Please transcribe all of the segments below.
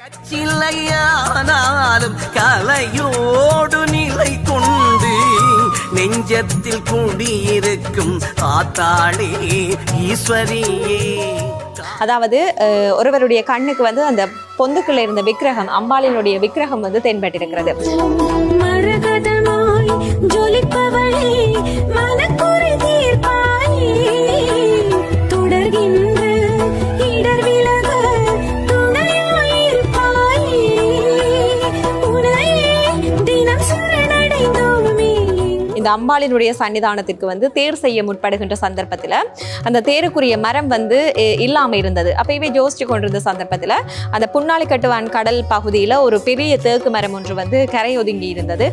கச்சில்லையானாலும் கலையோடு நிலை கொண்டு நெஞ்சத்தில் குடியிருக்கும் ஆத்தாளே ஈஸ்வரியே. அதாவது ஒருவருடைய கண்ணுக்கு வந்து அந்த பொந்துக்குள்ள இருந்த விக்கிரகம் அம்பாளினுடைய விக்கிரகம் வந்து தென்பட்டிருக்கிறது. இந்த அம்பாளினுடைய சன்னிதானத்திற்கு வந்து தேர் செய்ய முற்படுகின்ற சந்தர்ப்பத்தில் அந்த தேருக்குரிய மரம் வந்து இல்லாமல் இருந்தது. அப்ப இவை யோசிச்சு கொண்டிருந்த சந்தர்ப்பத்தில் அந்த புன்னாளி கட்டுவான் கடல் பகுதியில் ஒரு பெரிய தேக்கு மரம் ஒன்று வந்து கரை ஒதுங்கி இருந்தது.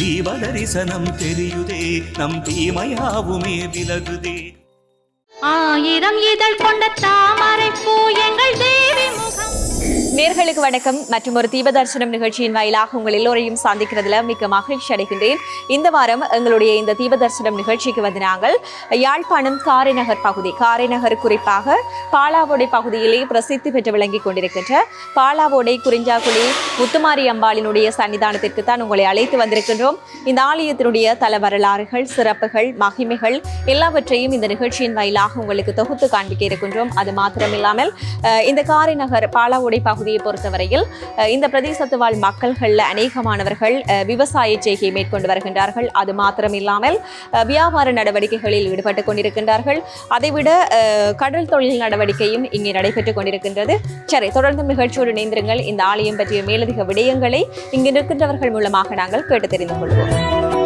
தீபதரிசனம் தெரியுதே நம் தீமையாவுமே விலகுதே. ஆயிரம் இதழ் கொண்ட தாமரை பூ எங்கள் தேவி நேர்களுக்கு வணக்கம். மற்றும் ஒரு தீபதர்சனம் நிகழ்ச்சியின் வாயிலாக உங்கள் எல்லோரையும் சந்திக்கிறதுல மிக்க மகிழ்ச்சி அடைகின்றேன். இந்த வாரம் எங்களுடைய இந்த தீபதர்சனம் நிகழ்ச்சிக்கு வந்து நாங்கள் யாழ்ப்பாணம் காரைநகர் பகுதி காரைநகர் குறிப்பாக பாலாவோடை பகுதியிலே பிரசித்தி பெற்று விளங்கிக் கொண்டிருக்கின்ற பாலாவோடை குறிஞ்சாக்குடி முத்துமாரி அம்பாளினுடைய சன்னிதானத்திற்கு தான் உங்களை அழைத்து வந்திருக்கின்றோம். இந்த ஆலயத்தினுடைய தல வரலாறுகள் சிறப்புகள் மகிமைகள் எல்லாவற்றையும் இந்த நிகழ்ச்சியின் வாயிலாக உங்களுக்கு தொகுத்து காண்பிக்க இருக்கின்றோம். அது மாத்திரமில்லாமல் இந்த காரைநகர் பாலாவோடை பகுதியை பொறுத்தவரையில் இந்த பிரதேசத்து வாழ் மக்கள்களில் அநேகமானவர்கள் விவசாய செய்கையை மேற்கொண்டு வருகின்றார்கள். அது மாத்திரமில்லாமல் வியாபார நடவடிக்கைகளில் ஈடுபட்டு கொண்டிருக்கின்றார்கள். அதைவிட கடல் தொழில் நடவடிக்கையும் இங்கே நடைபெற்றுக் கொண்டிருக்கின்றது. சரி தொடர்ந்து நிகழ்ச்சியோடு இணைந்திருங்கள். இந்த ஆலயம் பற்றிய மேலதிக விடயங்களை இங்கு நிற்கின்றவர்கள் மூலமாக நாங்கள் கேட்டு தெரிந்து கொள்வோம்.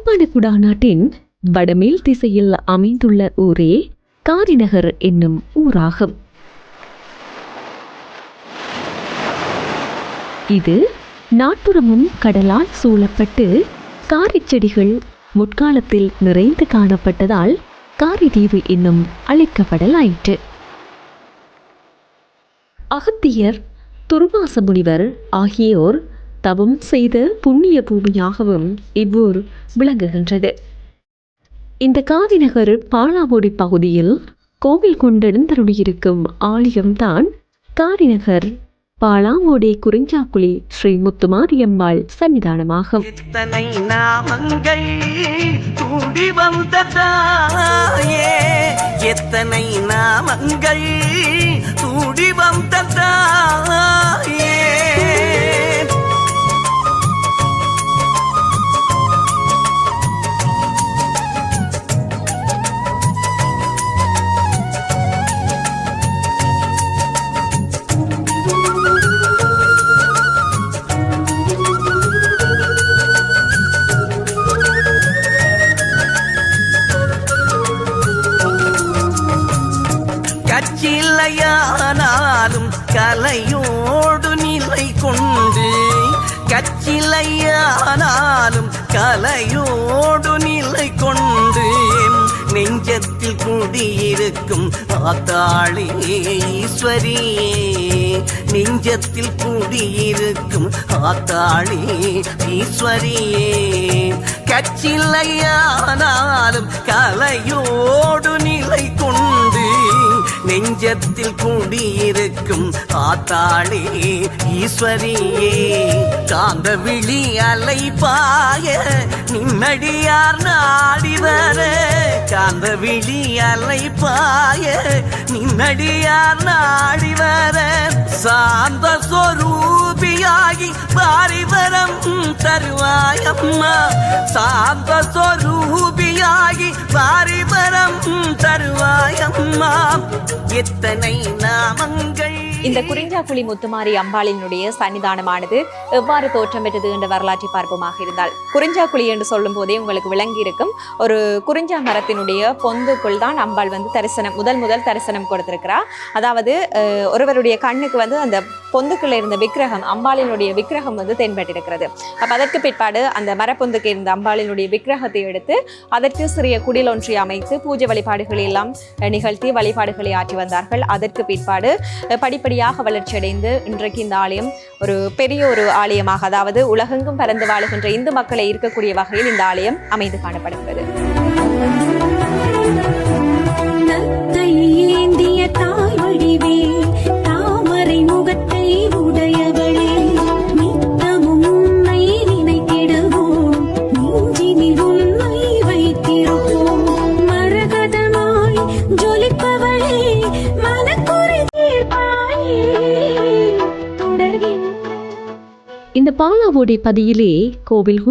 யாழ்ப்பாண குடாநாட்டின் வடமேல் திசையில் அமைந்துள்ள ஊரே காரிநகர் என்னும் ஊராகும். இது நாட்டுறமும் கடலால் சூழப்பட்டு காரிச்செடிகள் முற்காலத்தில் நிறைந்து காணப்பட்டதால் காரிதீவு என்னும் அழைக்கப்படலாயிற்று. அகத்தியர் துர்வாச முனிவர் ஆகியோர் தவம் செய்த புண்ணிய பூமியாகவும் இவ்வூர் விளங்குகின்றது. இந்த காதிநகர் பாலாவோடி பகுதியில் கோவில் கொண்டெழுந்தருளியிருக்கும் ஆலயம்தான் காரிநகர் பாலாவோடி குறிஞ்சாக்குழி ஸ்ரீ முத்துமாரியம்மாள் சன்னிதானமாகும். எத்தனை நாமங்கள் கூடி வந்த ஆனாலும் கலையோடு நிலை கொண்டு நெஞ்சத்தில் குடியிருக்கும் ஆத்தாளே ஈஸ்வரி நெஞ்சத்தில் குடியிருக்கும் ஆத்தாளே ஈஸ்வரியே கச்சில்லையானாலும் கலையோடு நிலை கொண்டு நெஞ்சத்தில் கூடியிருக்கும் ஆத்தாளே ஈஸ்வரியே காந்த விழி அலை பாய நின்னடியார் நாடி காந்த விழி அலை பாய நாடிவர. சாந்த சொரூ சாந்த பாரிவரம் தருவாயம்மா. சாந்த சொரூபியாகி பாரிவரம் தருவாயம்மா. எத்தனை நாமங்கள் இந்த குறிஞ்சாக்குழி முத்துமாரி அம்பாளினுடைய சன்னிதானமானது எவ்வாறு தோற்றம் பெற்றது என்ற வரலாற்றை பார்ப்போமாக இருந்தால் குறிஞ்சாக்குழி என்று சொல்லும் போதே உங்களுக்கு விளங்கி இருக்கும் ஒரு குறிஞ்சா மரத்தினுடைய பொந்துக்குள் தான் அம்பாள் வந்து தரிசனம் முதல் முதல் தரிசனம் கொடுத்திருக்கிறார் அதாவது ஒருவருடைய கண்ணுக்கு வந்து அந்த பொந்துக்குள்ள இருந்த விக்கிரகம் அம்பாளினுடைய விக்கிரகம் வந்து தென்பட்டிருக்கிறது. அப்ப அதற்கு பிற்பாடு அந்த மரப்பொந்துக்கு இருந்த அம்பாளினுடைய விக்கிரகத்தை எடுத்து அதற்கு சிறிய குடில் ஒன்றை அமைத்து பூஜை வழிபாடுகளை எல்லாம் நிகழ்த்தி வழிபாடுகளை ஆற்றி வந்தார்கள். அதற்கு பிற்பாடு படிப்படி படிப்படியாக வளர்ச்சியடைந்து இன்றைக்கு இந்த ஆலயம் ஒரு பெரிய ஒரு ஆலயமாக அதாவது உலகெங்கும் பறந்து வாழுகின்ற இந்து மக்களை இருக்கக்கூடிய வகையில் இந்த ஆலயம் அமைந்து காணப்படுகிறது. தாய் தாமரை முகத்தை இந்த பாலாவோடை பதியிலே கோவில்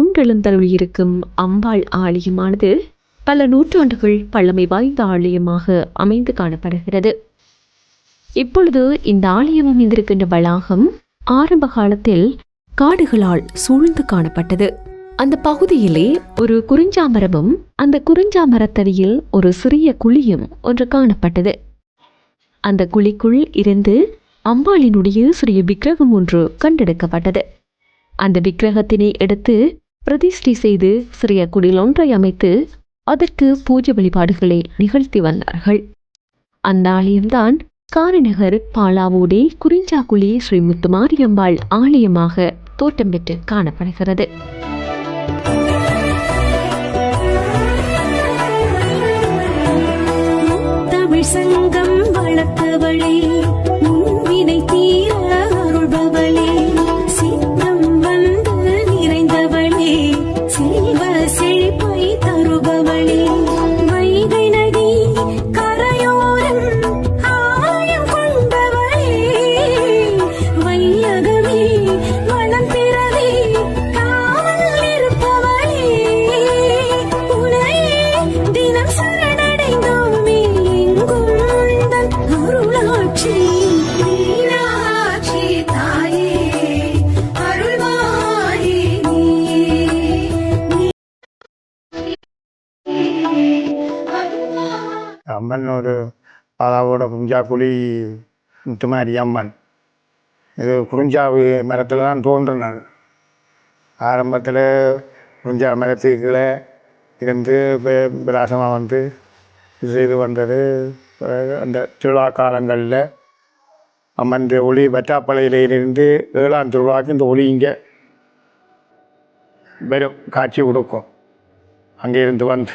இருக்கும் அம்பாள் ஆலயமானது பல நூற்றாண்டுகள் பழமை வாய்ந்த ஆலயமாக அமைந்து காணப்படுகிறது. இப்பொழுது இந்த ஆலயம் அமைந்திருக்கின்ற வளாகம் ஆரம்ப காலத்தில் காடுகளால் சூழ்ந்து காணப்பட்டது. அந்த பகுதியிலே ஒரு குறிஞ்சாமரமும் அந்த குறிஞ்சாமரத்தடியில் ஒரு சிறிய குழியும் ஒன்று காணப்பட்டது. அந்த குழிக்குள் இருந்து அம்பாளினுடைய சிறிய விக்கிரகம் ஒன்று கண்டெடுக்கப்பட்டது. அந்த விக்கிரகத்தினை எடுத்து பிரதிஷ்டை செய்து சிறிய குடில் ஒன்றை அமைத்து அதற்கு பூஜை வழிபாடுகளை நிகழ்த்தி வந்தார்கள். அந்த ஆலயம்தான் பாலாவோடே குறிஞ்சாக்குழி ஸ்ரீ முத்துமாரியம்பாள் ஆலயமாக தோட்டம் பெற்று காணப்படுகிறது. சங்கம் வளர்த்தவளே பாலாவோட குஞ்சாக்குழி முத்துமாரி அம்மன் இது குறிஞ்சாவு மரத்தில் தான் தோன்றினது. ஆரம்பத்தில் குறிஞ்சா மரத்துக்குள்ளே இருந்து பிராசமாக விலாசமாக வந்து இது செய்து வந்தது. அந்த திருவிழா காலங்களில் அம்மன் இந்த ஒளி வட்டாப்பளையிலிருந்து ஏழாம் திருவிழாக்கு இந்த ஒளி இங்கே வெறும் காட்சி கொடுக்கும். அங்கே இருந்து வந்து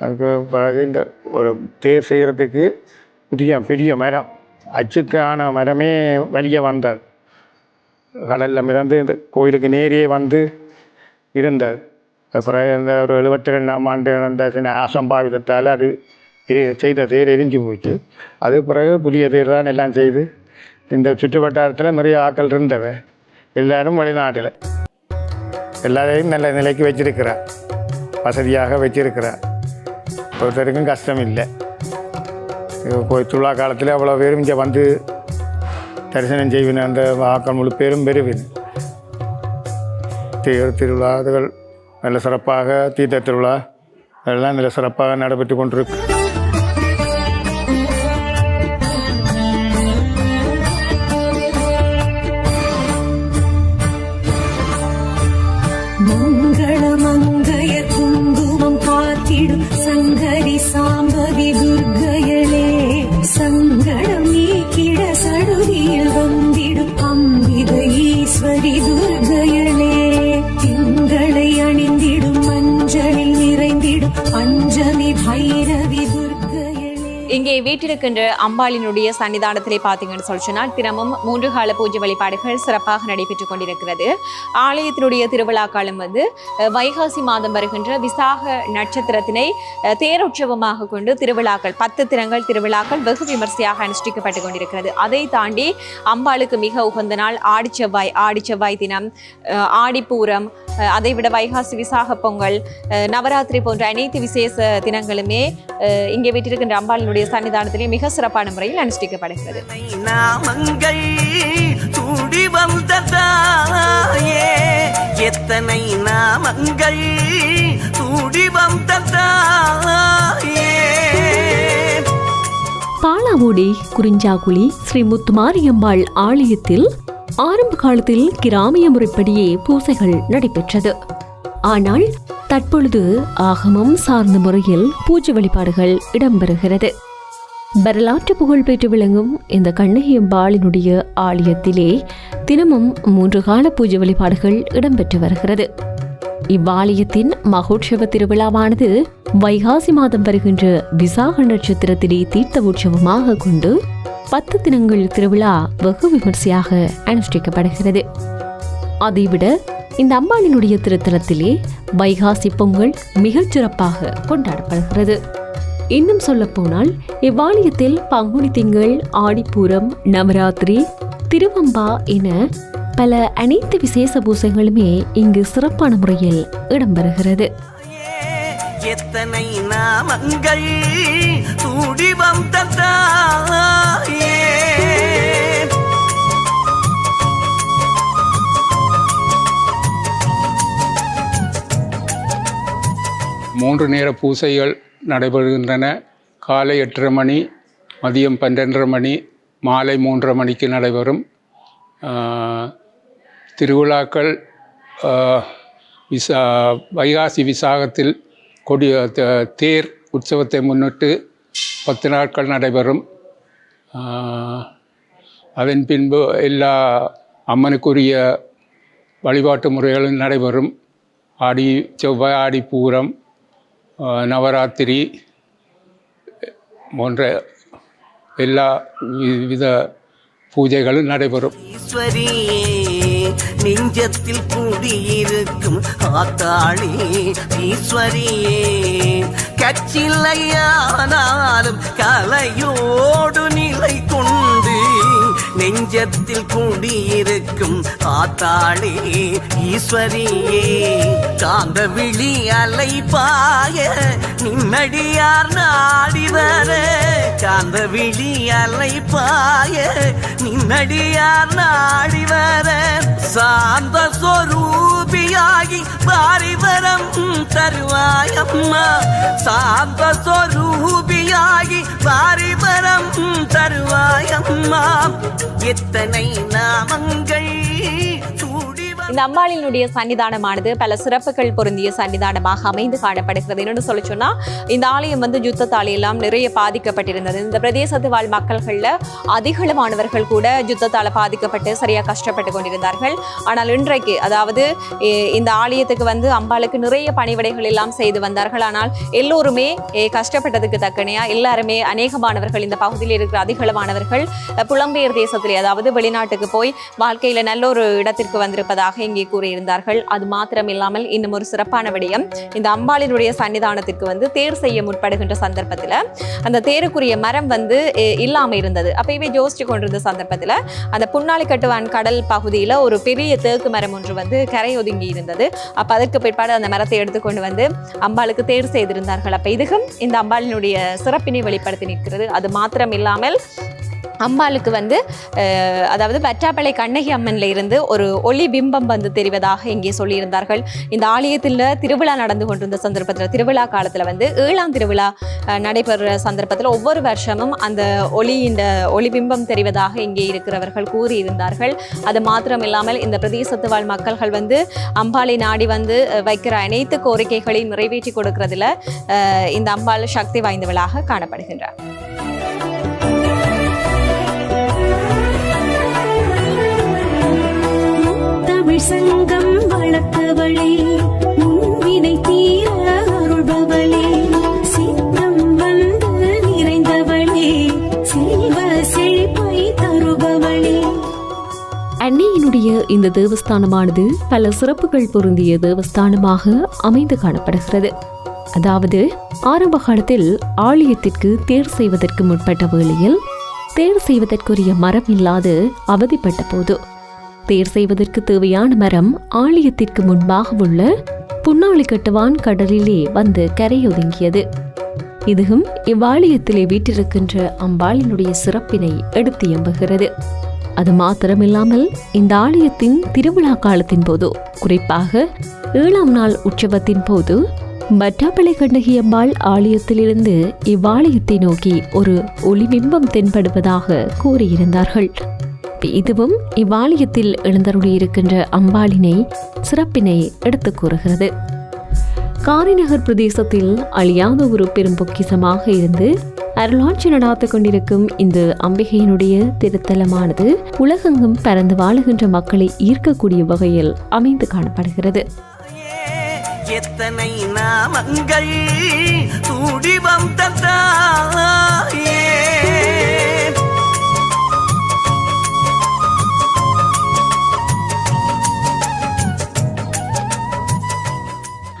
அதுக்கு பிறகு இந்த ஒரு தேர் செய்கிறதுக்கு புதிய பெரிய மரம். அச்சுக்கான மரமே வெளியே வந்தது கடலில் மிதந்து இந்த கோயிலுக்கு நேரே வந்து இருந்தது அப்புறம் இந்த ஒரு எழுபத்தி ரெண்டாம் ஆண்டு நடந்த சின்ன அசம்பாவிதத்தால் அது செய்த தேர் எரிஞ்சு போச்சு. அது பிறகு புதிய தேர் தான் எல்லாம் செய்து இந்த சுற்று வட்டாரத்தில் நிறைய ஆட்கள் இருந்தவை. எல்லாரும் வெளிநாட்டில். எல்லாரையும் நல்ல நிலைக்கு வச்சிருக்கிறார். வசதியாக வச்சிருக்கிறார். ஒருத்தருக்கும் கஷ்டம் இல்லை இது திருவிழா காலத்தில் அவ்வளோ பேரும் இங்கே வந்து தரிசனம் செய்வின அந்த ஆக்கள் முழு பேரும் பெறுவின் தேர் திருவிழாகள் நல்ல சிறப்பாக தீர்த்த திருவிழா அதெல்லாம் நல்ல சிறப்பாக நடைபெற்று கொண்டிருக்கு வீட்டிருக்கின்ற அம்பாளினுடைய சன்னிதானத்திலே பார்த்தீங்கன்னு சொல்லி சொன்னால் தினமும் மூன்று கால பூஜை வழிபாடுகள் சிறப்பாக நடைபெற்றுக் கொண்டிருக்கிறது. ஆலயத்தினுடைய திருவிழாக்காலம் வந்து வைகாசி மாதம் வருகின்ற விசாக நட்சத்திரத்தினை தேரோற்சவமாக கொண்டு திருவிழாக்கள் பத்து தினங்கள் திருவிழாக்கள் வெகு விமர்சையாக அனுஷ்டிக்கப்பட்டு கொண்டிருக்கிறது. அதை தாண்டி அம்பாளுக்கு மிக உகந்த நாள் ஆடிச்செவ்வாய் ஆடிச்செவ்வாய் தினம் ஆடிப்பூரம் அதைவிட வைகாசி விசாக பொங்கல் அஹ், நவராத்திரி போன்ற அனைத்து விசேஷ தினங்களுமே அஹ், இங்கே வீட்டிருக்கின்ற அம்பாளினுடைய சன்னிதானத்திலே மிக சிறப்பான முறையில் அனுஷ்டிக்கப்படுகிறது. எத்தனை நாமங்கள் சூடி வந்ததாயே எத்தனை நாமங்கள் சூடி வந்ததாயே. பாலாவோடி குறிஞ்சாகுழி ஸ்ரீ முத்துமாரியம்பாள் ஆலயத்தில் ஆரம்ப காலத்தில் கிராமிய முறைப்படியே பூசைகள் நடைபெற்றது. ஆனால் தற்பொழுது ஆகமம் சார்ந்த முறையில் பூஜை வழிபாடுகள் இடம்பெறுகிறது. வரலாற்று புகழ் பெற்று விளங்கும் இந்த கண்ணகியம்பாளினுடைய ஆலயத்திலே தினமும் மூன்று கால பூஜை வழிபாடுகள் இடம்பெற்று வருகிறது. இவ்வாலயத்தின் மகோற்சவ திருவிழாவானது வைகாசி மாதம் வருகின்ற விசாக நட்சத்திரத்திலே தீர்த்த உற்சவமாக கொண்டு பத்து தினங்கள் திருவிழா வெகு விமர்சையாக அனுஷ்டிக்கப்படுகிறது. அதைவிட இந்த அம்பாளினுடைய திருத்தலத்திலே வைகாசி பொங்கல் மிகச் சிறப்பாக கொண்டாடப்படுகிறது. இன்னும் சொல்ல போனால் இவ்வாலயத்தில் பங்குனி திங்கள் ஆடிப்பூரம் நவராத்திரி திருவம்பா என பல அனைத்து விசேஷ பூசைகளுமே இங்கு சிறப்பான முறையில் இடம்பெறுகிறது. எத்தனை நாமங்கள் சூடி வந்த மூன்று நேர பூசைகள் நடைபெறுகின்றன. காலை எட்டரை மணி மதியம் பன்னெண்டரை மணி மாலை மூன்றரை மணிக்கு நடைபெறும். திருவிழாக்கள் விசா வைகாசி விசாகத்தில் கொடி தேர் உற்சவத்தை முன்னிட்டு பத்து நாட்கள் நடைபெறும். அதன் பின்பு எல்லா அம்மனுக்குரிய வழிபாட்டு முறைகளும் நடைபெறும். ஆடி செவ்வாய் ஆடி பூரம் நவராத்திரி போன்ற எல்லா வி- வித பூஜைகளும் நடைபெறும். ஈஸ்வரியே. நெஞ்சத்தில் கூடியிருக்கும் ஆத்தாளி ஈஸ்வரியே. கச்சில்லையானாலும் கலையோடு நிலை கொண்டு நெஞ்சத்தில் கூடியிருக்கும் ஆத்தாளே ஈஸ்வரியே. காந்த விழி அலை பாய நிம்மடியார் நாடி வர விழி அலை பாய நிம்மடியார் நாடி வர சாந்த சொரூபியாகி பாரிவரம் தருவாயம்மா. சாந்த சொரூபியாகி பாரிவரம் தருவாயம்மா. எத்தனை நாமங்கள் சூடி இந்த அம்பாளினுடைய சன்னிதானமானது பல சிறப்புகள் பொருந்திய சன்னிதானமாக அமைந்து காணப்படுகிறது. என்னன்னு சொல்லி சொன்னால் இந்த ஆலயம் வந்து யுத்தத்தால் எல்லாம் நிறைய பாதிக்கப்பட்டிருந்தது. இந்த பிரதேசத்து வாழ் மக்கள்களில் அதிகளமானவர்கள் கூட யுத்தத்தால் பாதிக்கப்பட்டு சரியாக கஷ்டப்பட்டு கொண்டிருந்தார்கள். ஆனால் இன்றைக்கு அதாவது இந்த ஆலயத்துக்கு வந்து அம்பாளுக்கு நிறைய பணிவிடைகள் எல்லாம் செய்து வந்தார்கள். ஆனால் எல்லோருமே கஷ்டப்பட்டதுக்கு தக்கனையா எல்லாருமே அநேகமானவர்கள் இந்த பகுதியில் இருக்கிற அதிகளமானவர்கள் புலம்பெயர் தேசத்திலே அதாவது வெளிநாட்டுக்கு போய் வாழ்க்கையில் நல்ல ஒரு இடத்திற்கு வந்திருப்பதாக இங்கே கூறியிருந்தார்கள். அது மாத்திரமில்லாமல் இன்னும் ஒரு சிறப்பான விடயம். இந்த அம்பாளினுடைய சன்னிதானத்திற்கு வந்து தேர் செய்ய முற்படுகின்ற சந்தர்ப்பத்தில் அந்த தேருக்குரிய மரம் வந்து இல்லாமல் இல்லாம இருந்தது. அப்பயுமே இவை யோசிச்சு கொண்டிருந்த சந்தர்ப்பத்தில் அந்த புன்னாளி கட்டுவான் கடல் பகுதியில் ஒரு பெரிய தேக்கு மரம் ஒன்று வந்து கரை ஒதுங்கி இருந்தது. அப்ப அதற்கு பிற்பாடு அந்த மரத்தை எடுத்துக்கொண்டு வந்து அம்பாளுக்கு தேர் செய்திருந்தார்கள். அப்ப இதுக்கும் இந்த அம்பாளினுடைய சிறப்பினை வெளிப்படுத்தி நிற்கிறது. அது மாத்திரம் இல்லாமல் அம்பாளுக்கு வந்து அதாவது வற்றாப்பளை கண்ணகி அம்மன்ல இருந்து ஒரு ஒளி பிம்பம் வந்து தெரிவதாக இங்கே சொல்லியிருந்தார்கள். இந்த ஆலயத்தில் திருவிழா நடந்து கொண்டிருந்த சந்தர்ப்பத்தில் திருவிழா காலத்தில் வந்து ஏழாம் திருவிழா நடைபெறுகிற சந்தர்ப்பத்தில் ஒவ்வொரு வருஷமும் அந்த ஒளியின் ஒளி பிம்பம் தெரிவதாக இங்கே இருக்கிறவர்கள் கூறியிருந்தார்கள். அது மாத்திரம் இல்லாமல் இந்த பிரதேசத்து வாழ் மக்கள்கள் வந்து அம்பாளை நாடி வந்து வைக்கிற அனைத்து கோரிக்கைகளையும் நிறைவேற்றி கொடுக்கறதுல இந்த அம்பாள் சக்தி வாய்ந்தவளாக காணப்படுகின்றார். தமிழ் சங்கம் வளர்த்தவளே முன்வினை தீர அருள்பவளே. சித்தம் வந்து நிறைந்தவளே செல்வ செழிப்பை தருபவளே. அன்னையினுடைய இந்த தேவஸ்தானமானது பல சிறப்புகள் பொருந்திய தேவஸ்தானமாக அமைந்து காணப்படுகிறது. அதாவது ஆரம்ப காலத்தில் ஆலயத்திற்கு தேர் செய்வதற்கு முற்பட்ட வேளையில் தேர் செய்வதற்குரிய மரம் இல்லாது அவதிப்பட்ட போது தேர் செய்வதற்கு தேவையான மரம் ஆலயத்திற்கு முன்பாக உள்ள புன்னாளி கட்டுவான் கடலிலே வந்து கரையொதுங்கியது. இதுவும் இவ்வாலயத்திலே வீட்டிருக்கின்ற அம்பாளினுடைய சிறப்பினை எடுத்து எம்புகிறது. அது மாத்திரமில்லாமல் இந்த ஆலயத்தின் திருவிழா காலத்தின் போது குறிப்பாக ஏழாம் நாள் உற்சவத்தின் போது மட்டாப்பளை கண்ணகி அம்பாள் ஆலயத்திலிருந்து இவ்வாலயத்தை நோக்கி ஒரு ஒளிபிம்பம் தென்படுவதாக கூறியிருந்தார்கள். இதுவும் இவ்வாலயத்தில் எழுந்தருளியிருக்கின்ற அம்பாளினை சிறப்பினை எடுத்துக் கூறுகிறது. காரிநகர் பிரதேசத்தில் அழியாத ஒரு பெரும் பொக்கிசமாக இருந்து அருளாட்சி நடாத்து கொண்டிருக்கும் இந்த அம்பிகையினுடைய திருத்தலமானது உலகெங்கும் பறந்து வாழுகின்ற மக்களை ஈர்க்கக்கூடிய வகையில் அமைந்து காணப்படுகிறது. எத்தனை நாமங்கள் சூடி வந்த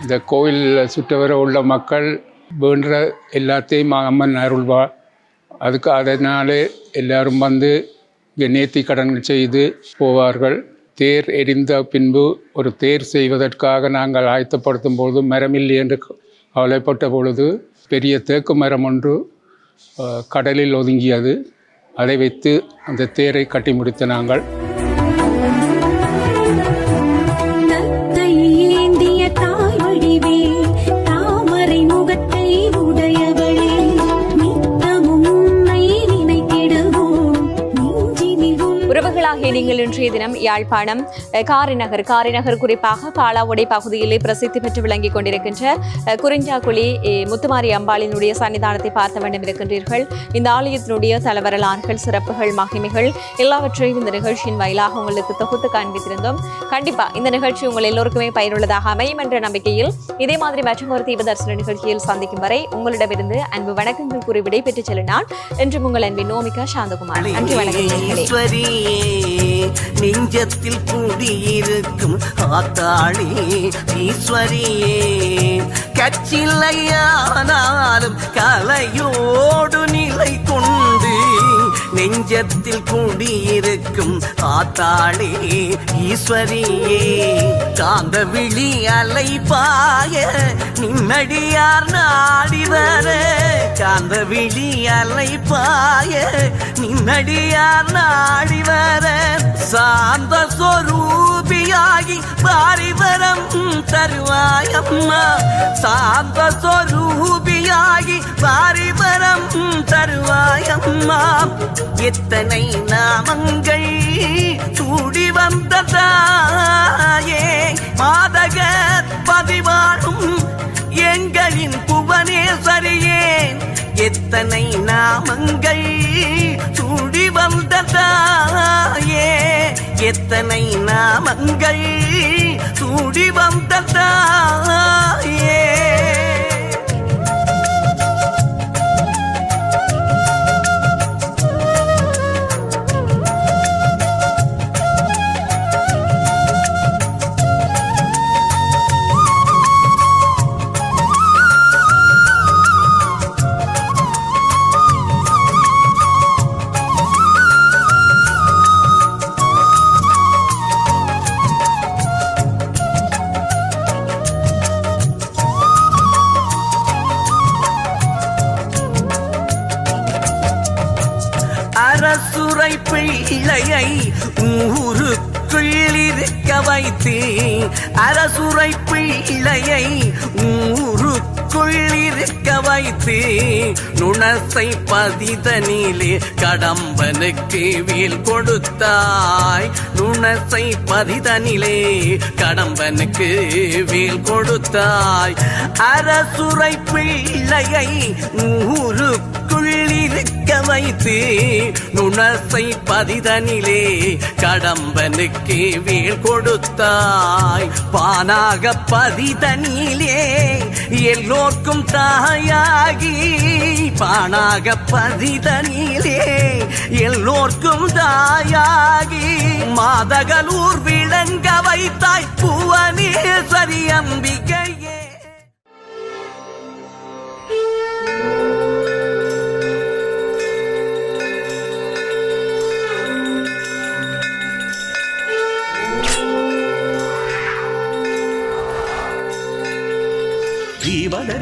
இந்த கோயிலில் சுற்றவர உள்ள மக்கள் வேண்டுற எல்லாத்தையும் அம்மன் அருள்வா. அதுக்கு அதனாலே எல்லாரும் வந்து இங்கே நேர்த்தி கடன் செய்து போவார்கள். தேர் எரிந்த பின்பு ஒரு தேர் செய்வதற்காக நாங்கள் ஆயத்தப்படுத்தும் பொழுது மரமில்லை என்று கவலைப்பட்ட பொழுது பெரிய தேக்கு மரம் ஒன்று கடலில் ஒதுங்கியது. அதை வைத்து அந்த தேரை கட்டி முடித்த நாங்கள். நீங்கள் இன்றைய தினம் யாழ்ப்பாணம் காரிநகர் காரிநகர் குறிப்பாக பாலாவுடை பகுதியிலே பிரசித்தி பெற்று விளங்கிக் கொண்டிருக்கின்ற குறிஞ்சாக்குழி முத்துமாரி அம்பாளினுடைய சன்னிதானத்தை பார்த்த வேண்டும் இருக்கின்றீர்கள். இந்த ஆலயத்தினுடைய தலவரலாறுகள் சிறப்புகள் மகிமைகள் எல்லாவற்றையும் இந்த நிகழ்ச்சியின் வாயிலாக உங்களுக்கு தொகுத்து காண்பித்திருந்தோம். கண்டிப்பா இந்த நிகழ்ச்சி உங்கள் எல்லோருக்குமே பயனுள்ளதாக அமையும் என்ற நம்பிக்கையில் இதே மாதிரி மற்றும் ஒரு தீப தரிசன நிகழ்ச்சியில் சந்திக்கும் வரை உங்களிடமிருந்து அன்பு வணக்கங்கள் கூறி விடைபெற்று செல்ல நான் என்றும் உங்கள் அன்பின் நோமிகா சாந்தகுமார். நன்றி வணக்கம் நெஞ்சத்தில் கூடியிருக்கும் ஆத்தாளி ஈஸ்வரியே. கச்சில்லையானாலும் கலையோடு நிலை கொண்டு நெஞ்சத்தில் கூடியிருக்கும் ஆத்தாளே ஈஸ்வரியே காந்த விழி அலைப்பாய பாய நிம்மடியார் நாடி வர காந்த விழி அலைப்பாய பாய நிம்மடியார் நாடி வர சாந்த பாரிவரம் தருவாயம்மா. சாந்த சொரூபியாகி பாரிவரம் தருவாயம்மா. எத்தனை நாமங்கள் சூடி வந்ததாயே. மாதக பதிவாடும் எங்களின் புவனேஸ்வரியே எத்தனை நாமங்கள் சூடி வந்ததாயே. எத்தனை நாமங்கள் சூடி வந்ததாயே. அரசுரை ஊருக்குள் இருக்க வைத்து அரசுரை பிள்ளையை ஊருக்குள் இருக்க வைத்து நுணசை பதிதனிலே கடம்பனுக்கு வீல் கொடுத்தாய். நுணசை பதிதனிலே கடம்பனுக்கு வீல் கொடுத்தாய். அரசுரை பிள்ளையை ஊருக்கு ஊருக்குள் இருக்க வைத்து நுணசை பதிதனிலே கடம்பனுக்கு வீழ் கொடுத்தாய். பானாக பதிதனிலே எல்லோர்க்கும் தாயாகி. பானாக பதிதனிலே எல்லோர்க்கும் தாயாகி. மாதகலூர் விளங்க வைத்தாய் புவனேஸ்வரி அம்பிகையே.